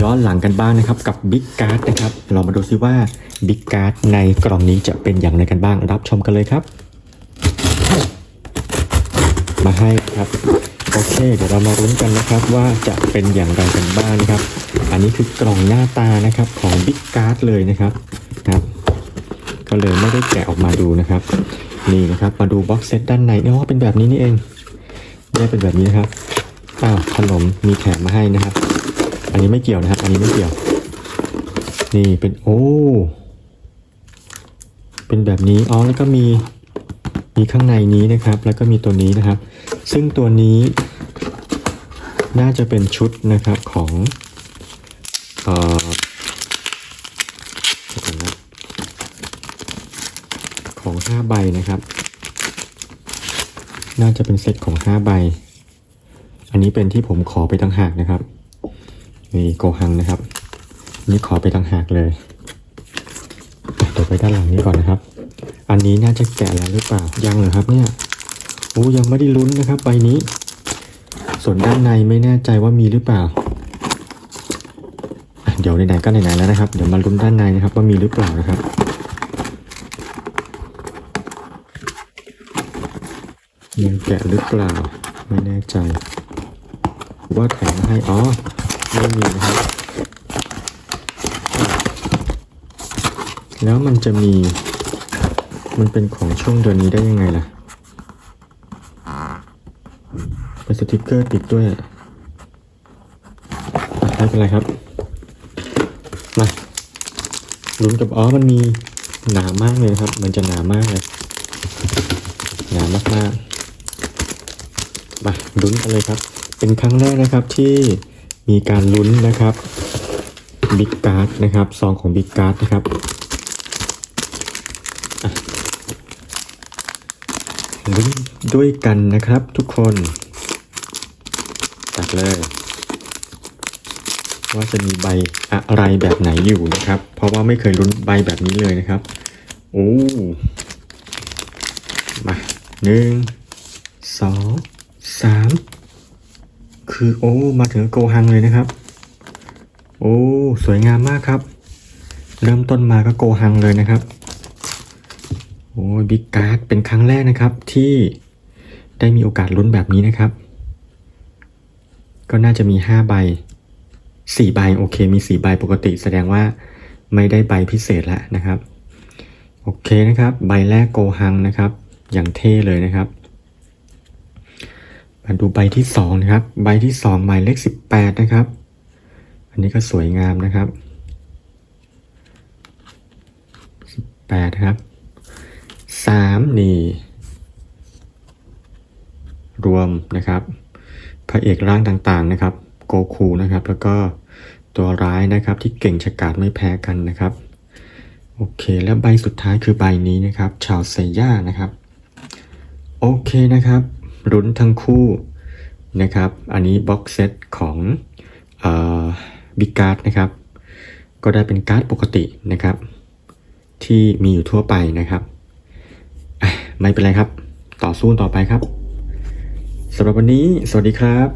ย้อนหลังกันบ้างนะครับกับบิ๊กการ์ดนะครับ เรามาดูซิว่าบิ๊กการ์ดในกล่องนี้จะเป็นอย่างไรกันบ้าง รับชมกันเลยครับ มาให้ครับโอเค เดี๋ยวเรามารุ้นกันนะครับว่าจะเป็นอย่างไรกันบ้างนะครับ อันนี้คือกล่องหน้าตานะครับของบิ๊กการ์ดเลยนะครับครับก็เลยไม่ได้แกะออกมาดูนะครับ นี่นะครับมาดูบ็อกเซตด้านในอ๋อเป็นแบบนี้นี่เองได้เป็นแบบนี้นะครับอ้าวขนมมีแถมมาให้นะครับ อันนี้ไม่เกี่ยวนะครับอันนี้ไม่เกี่ยว นี่เป็นโอ้เป็นแบบนี้อ๋อแล้วก็มีมีข้างในนี้นะครับ แล้วก็มีตัวนี้นะครับ ซึ่งตัวนี้น่าจะเป็นชุดนะครับของเอ่อเดี๋ยวก่อนนะของห้าใบนะครับ น่าจะเป็นเซตของห้าใบ อันนี้เป็นที่ผมขอไปตั้งหากนะครับ นี่โกหังนะครับ นี่ขอไปตั้งหากเลยเดี๋ยวไปด้านหลังนี้ก่อนนะครับ อันนี้น่าจะแกะแล้วหรือเปล่ายังเหรอครับเนี่ยโอ้ยังไม่ได้ลุ้นนะครับใบนี้ ส่วนด้านในไม่แน่ใจว่ามีหรือเปล่า เดี๋ยวไหนๆก็ไหนๆแล้วนะครับ เดี๋ยวมาลุ้นด้านในนะครับ ว่ามีหรือเปล่านะครับยังแกะหรือเปล่า ไม่แน่ใจ ว่าแถมให้อ๋อ ไม่มีนะครับ แล้วมันจะมี มันเป็นของช่วงเดือนนี้ได้ยังไงล่ะเป็นสติกเกอร์ติดด้วยอะไม่เป็นไรครับ มาลุ้นกับอ๋อมันมีหนามากเลยนะครับ มันจะหนามากเลย หนามากๆมาลุ้นกันเลยครับ เป็นครั้งแรกนะครับที่ มีการลุ้นนะครับบิ๊กการ์ดนะครับซองของบิ๊กการ์ดนะครับลุ้นด้วยกันนะครับทุกคนจัดเลย ว่าจะมีใบอะไรแบบไหนอยู่นะครับ เพราะว่าไม่เคยลุ้นใบแบบนี้เลยนะครับโอ้มาหนึ่งสองสาม คือโอ้มาถึงโกหังเลยนะครับ โอ้สวยงามมากครับ เริ่มต้นมาก็โกหังเลยนะครับโอ้บิ๊กการ์ดเป็นครั้งแรกนะครับที่ได้มีโอกาสลุ้นแบบนี้นะครับ ก็น่าจะมีห้าใบสี่ใบโอเคมีสี่ใบปกติ แสดงว่าไม่ได้ใบพิเศษแล้วนะครับ โอเคนะครับ ใบแรกโกหังนะครับ อย่างเท่เลยนะครับ มาดูใบที่สองนะครับ ใบที่สองหมายเลขสิบแปดนะครับ อันนี้ก็สวยงามนะครับสิบแปดครับสามนี่ รวมนะครับ พระเอกร่างต่างๆนะครับ โกคูนะครับ แล้วก็ตัวร้ายนะครับที่เก่งฉกาจไม่แพ้กันนะครับ โอเค แล้วใบสุดท้ายคือใบนี้นะครับ ชาวเซย่านะครับ โอเคนะครับ รุ้นทั้งคู่นะครับ อันนี้บ็อกเซตของบิ๊กการ์ดนะครับ ก็ได้เป็นการ์ดปกตินะครับ ที่มีอยู่ทั่วไปนะครับ ไม่เป็นไรครับ ต่อสู้ต่อไปครับสำหรับวันนี้ สวัสดีครับ